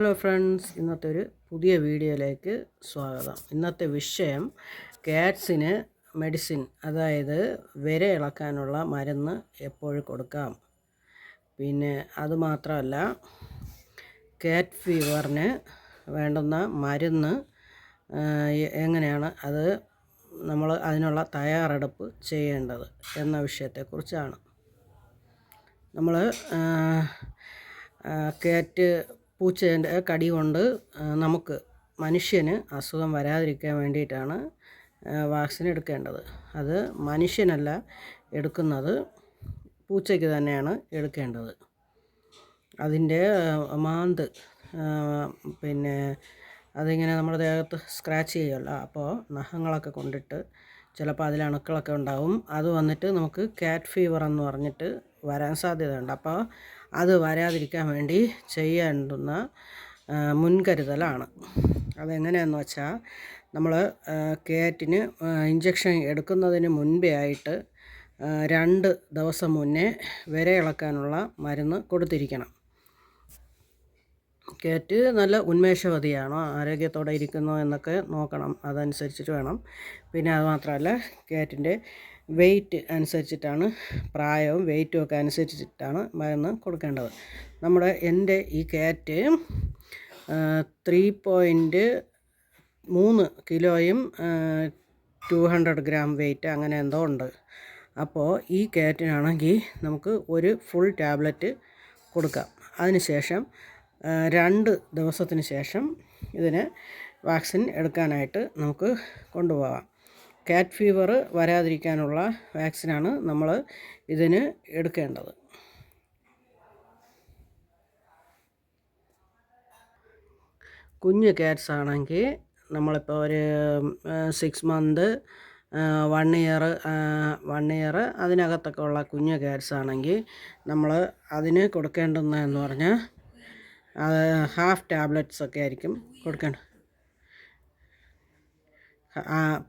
Hello friends ഇന്നത്തെ ഒരു പുതിയ വീഡിയോയിലേക്ക് സ്വാഗതം. ഇന്നത്തെ വിഷയം കാറ്റ്സിന് മെഡിസിൻ അതായത് വിര ഇളക്കാനുള്ള മരുന്ന് എപ്പോഴും കൊടുക്കാം. പിന്നെ അതുമാത്രമല്ല കാറ്റ് ഫീവറിന് വേണ്ടുന്ന മരുന്ന് എങ്ങനെയാണ് അത് നമ്മൾ അതിനുള്ള തയ്യാറെടുപ്പ് ചെയ്യേണ്ടത് എന്ന വിഷയത്തെക്കുറിച്ചാണ്. നമ്മൾ കാറ്റ് പൂച്ചേന്റെ കടി കൊണ്ട് നമുക്ക് മനുഷ്യന് അസുഖം വരാതിരിക്കാൻ വേണ്ടിയിട്ടാണ് വാക്സിൻ എടുക്കേണ്ടത്. അത് മനുഷ്യനല്ല എടുക്കുന്നത് പൂച്ചയ്ക്ക് തന്നെയാണ് എടുക്കേണ്ടത്. അതിന്റെ മാന്ത് പിന്നെ അതിങ്ങനെ നമ്മുടെ ദേഹത്ത് സ്ക്രാച്ച് ചെയ്യുമല്ലോ അപ്പോൾ നഖങ്ങളൊക്കെ കൊണ്ടിട്ട് ചിലപ്പോൾ അതിൽ അണുക്കളൊക്കെ ഉണ്ടാവും. അത് വന്നിട്ട് നമുക്ക് കാറ്റ് ഫീവർ എന്ന് പറഞ്ഞിട്ട് വരാൻ സാധ്യതയുണ്ട്. അപ്പോൾ അത് വരാതിരിക്കാൻ വേണ്ടി ചെയ്യേണ്ടുന്ന മുൻകരുതലാണ്. അതെങ്ങനെയാണെന്ന് വെച്ചാൽ നമ്മൾ കേറ്റിന് ഇഞ്ചക്ഷൻ എടുക്കുന്നതിന് മുൻപേ ആയിട്ട് രണ്ട് ദിവസം മുന്നേ വിര ഇളക്കാനുള്ള മരുന്ന് കൊടുത്തിരിക്കണം. കേറ്റ് നല്ല ഉന്മേഷവതിയാണോ ആരോഗ്യത്തോടെ ഇരിക്കുന്നോ എന്നൊക്കെ നോക്കണം അതനുസരിച്ചിട്ട് വേണം. പിന്നെ അതുമാത്രമല്ല കേറ്റിന്റെ വെയിറ്റ് അനുസരിച്ചിട്ടാണ് പ്രായവും വെയിറ്റും ഒക്കെ അനുസരിച്ചിട്ടാണ് മരുന്ന് കൊടുക്കേണ്ടത്. നമ്മുടെ എന്റെ ഈ കാറ്റ് ത്രീ പോയിന്റ് മൂന്ന് കിലോയും ടു ഹൺഡ്രഡ് ഗ്രാം വെയിറ്റ് അങ്ങനെ എന്തോ ഉണ്ട്. അപ്പോൾ ഈ കാറ്റിനാണെങ്കിൽ നമുക്ക് ഒരു ഫുൾ ടാബ്ലറ്റ് കൊടുക്കാം. അതിനുശേഷം രണ്ട് ദിവസത്തിന് ശേഷം ഇതിന് വാക്സിൻ എടുക്കാനായിട്ട് നമുക്ക് കൊണ്ടുപോകാം കാറ്റ് ഫീവർ വരാതിരിക്കാനുള്ള വാക്സിനാണ് നമ്മൾ ഇതിന് എടുക്കേണ്ടത്. കുഞ്ഞ് ക്യാറ്റ്സ് ആണെങ്കിൽ നമ്മളിപ്പോൾ ഒരു six month one year one year അതിനകത്തൊക്കെ ഉള്ള കുഞ്ഞ് ക്യാറ്റ്സ് ആണെങ്കിൽ നമ്മൾ അതിന് കൊടുക്കേണ്ടുന്നതെന്ന് പറഞ്ഞാൽ ഹാഫ് ടാബ്ലറ്റ്സ് ഒക്കെ ആയിരിക്കും കൊടുക്കേണ്ടത്.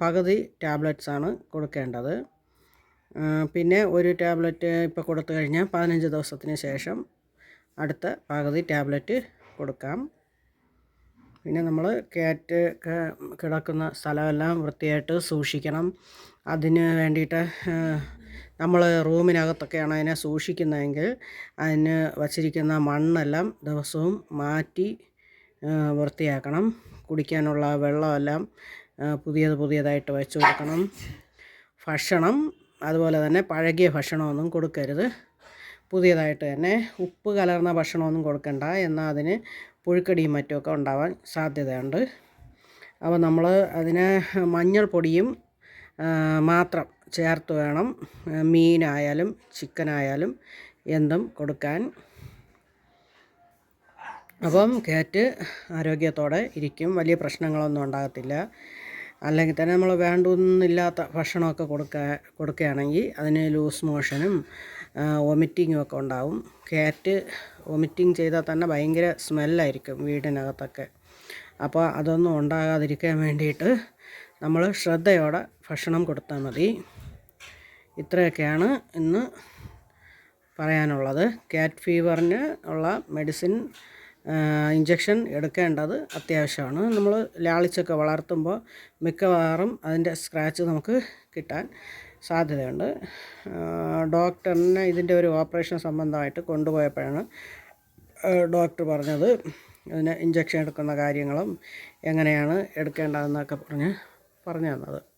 പകുതി ആണ് കൊടുക്കേണ്ടത്. പിന്നെ ഒരു ടാബ്ലറ്റ് ഇപ്പോൾ കൊടുത്തു കഴിഞ്ഞാൽ പതിനഞ്ച് ദിവസത്തിന് ശേഷം അടുത്ത പകുതി ടാബ്ലറ്റ് കൊടുക്കാം. പിന്നെ നമ്മൾ കാറ്റ് കിടക്കുന്ന സ്ഥലമെല്ലാം വൃത്തിയായിട്ട് സൂക്ഷിക്കണം. അതിന് വേണ്ടിയിട്ട് നമ്മൾ റൂമിനകത്തൊക്കെയാണ് അതിനെ സൂക്ഷിക്കുന്നതെങ്കിൽ അതിന് വച്ചിരിക്കുന്ന മണ്ണെല്ലാം ദിവസവും മാറ്റി വൃത്തിയാക്കണം. കുടിക്കാനുള്ള വെള്ളമെല്ലാം പുതിയത് പുതിയതായിട്ട് വെച്ച് കൊടുക്കണം. ഭക്ഷണം അതുപോലെ തന്നെ പഴകിയ ഭക്ഷണമൊന്നും കൊടുക്കരുത്. പുതിയതായിട്ട് തന്നെ ഉപ്പ് കലർന്ന ഭക്ഷണമൊന്നും കൊടുക്കണ്ട. എന്നാൽ അതിന് പുഴുക്കടിയും മറ്റുമൊക്കെ ഉണ്ടാവാൻ സാധ്യതയുണ്ട്. അപ്പോൾ നമ്മൾ അതിന് മഞ്ഞൾപ്പൊടിയും മാത്രം ചേർത്ത് വേണം. മീനായാലും ചിക്കനായാലും എന്തും കൊടുക്കാൻ. അപ്പം കാറ്റ് ആരോഗ്യത്തോടെ ഇരിക്കും. വലിയ പ്രശ്നങ്ങളൊന്നും ഉണ്ടാകത്തില്ല. അല്ലെങ്കിൽ തന്നെ നമ്മൾ വേണ്ടൊന്നുമില്ലാത്ത ഭക്ഷണമൊക്കെ കൊടുക്കുക കൊടുക്കുകയാണെങ്കിൽ അതിന് ലൂസ് മോഷനും വൊമിറ്റിങ്ങും ഒക്കെ ഉണ്ടാവും. കാറ്റ് വൊമിറ്റിങ് ചെയ്താൽ തന്നെ ഭയങ്കര സ്മെല്ലായിരിക്കും വീടിനകത്തൊക്കെ. അപ്പോൾ അതൊന്നും ഉണ്ടാകാതിരിക്കാൻ വേണ്ടിയിട്ട് നമ്മൾ ശ്രദ്ധയോടെ ഭക്ഷണം കൊടുത്താൽ മതി. ഇത്രയൊക്കെയാണ് ഇന്ന് പറയാനുള്ളത്. കാറ്റ് ഫീവറിന് ഉള്ള മെഡിസിൻ ഇഞ്ചക്ഷൻ എടുക്കേണ്ടത് അത്യാവശ്യമാണ്. നമ്മൾ ലാളിച്ചൊക്കെ വളർത്തുമ്പോൾ മിക്കവാറും അതിന്റെ സ്ക്രാച്ച് നമുക്ക് കിട്ടാൻ സാധ്യതയുണ്ട്. ഡോക്ടറിനെ ഇതിന്റെ ഒരു ഓപ്പറേഷൻ സംബന്ധമായിട്ട് കൊണ്ടുപോയപ്പോഴാണ് ഡോക്ടർ പറഞ്ഞത് അതിന് ഇഞ്ചക്ഷൻ എടുക്കുന്ന കാര്യങ്ങളും എങ്ങനെയാണ് എടുക്കേണ്ടതെന്നൊക്കെ പറഞ്ഞ് പറഞ്ഞു തന്നത്.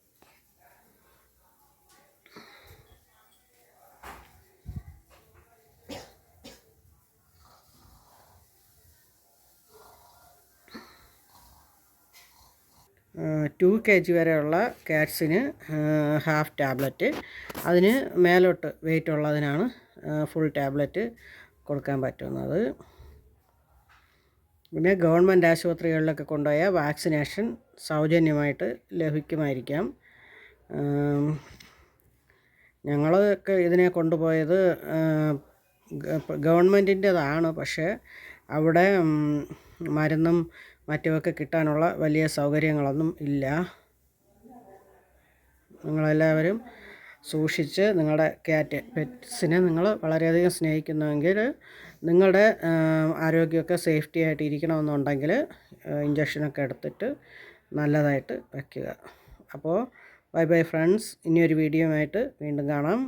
ടു കെ ജി വരെയുള്ള കാറ്റ്സിന് ഹാഫ് ടാബ്ലറ്റ്. അതിന് മേലോട്ട് വെയിറ്റ് ഉള്ളതിനാണ് ഫുൾ ടാബ്ലറ്റ് കൊടുക്കാൻ പറ്റുന്നത്. പിന്നെ ഗവൺമെന്റ് ആശുപത്രികളിലൊക്കെ കൊണ്ടുപോയ വാക്സിനേഷൻ സൗജന്യമായിട്ട് ലഭിക്കുമായിരിക്കാം. ഞങ്ങളൊക്കെ ഇതിനെ കൊണ്ടുപോയത് ഗവൺമെന്റിന്റെതാണ് പക്ഷേ അവിടെ മരുന്നും മറ്റുമൊക്കെ കിട്ടാനുള്ള വലിയ സൗകര്യങ്ങളൊന്നും ഇല്ല. നിങ്ങളെല്ലാവരും സൂക്ഷിച്ച് നിങ്ങളുടെ ക്യാറ്റ് പെറ്റ്സിനെ നിങ്ങൾ വളരെയധികം സ്നേഹിക്കുന്നുവെങ്കിൽ നിങ്ങളുടെ ആരോഗ്യമൊക്കെ സേഫ്റ്റി ആയിട്ട് ഇരിക്കണമെന്നുണ്ടെങ്കിൽ ഇഞ്ചക്ഷനൊക്കെ എടുത്തിട്ട് നല്ലതായിട്ട് വയ്ക്കുക അപ്പോൾ ബൈ ബൈ ഫ്രണ്ട്സ് ഇനിയൊരു വീഡിയോ ആയിട്ട് വീണ്ടും കാണാം.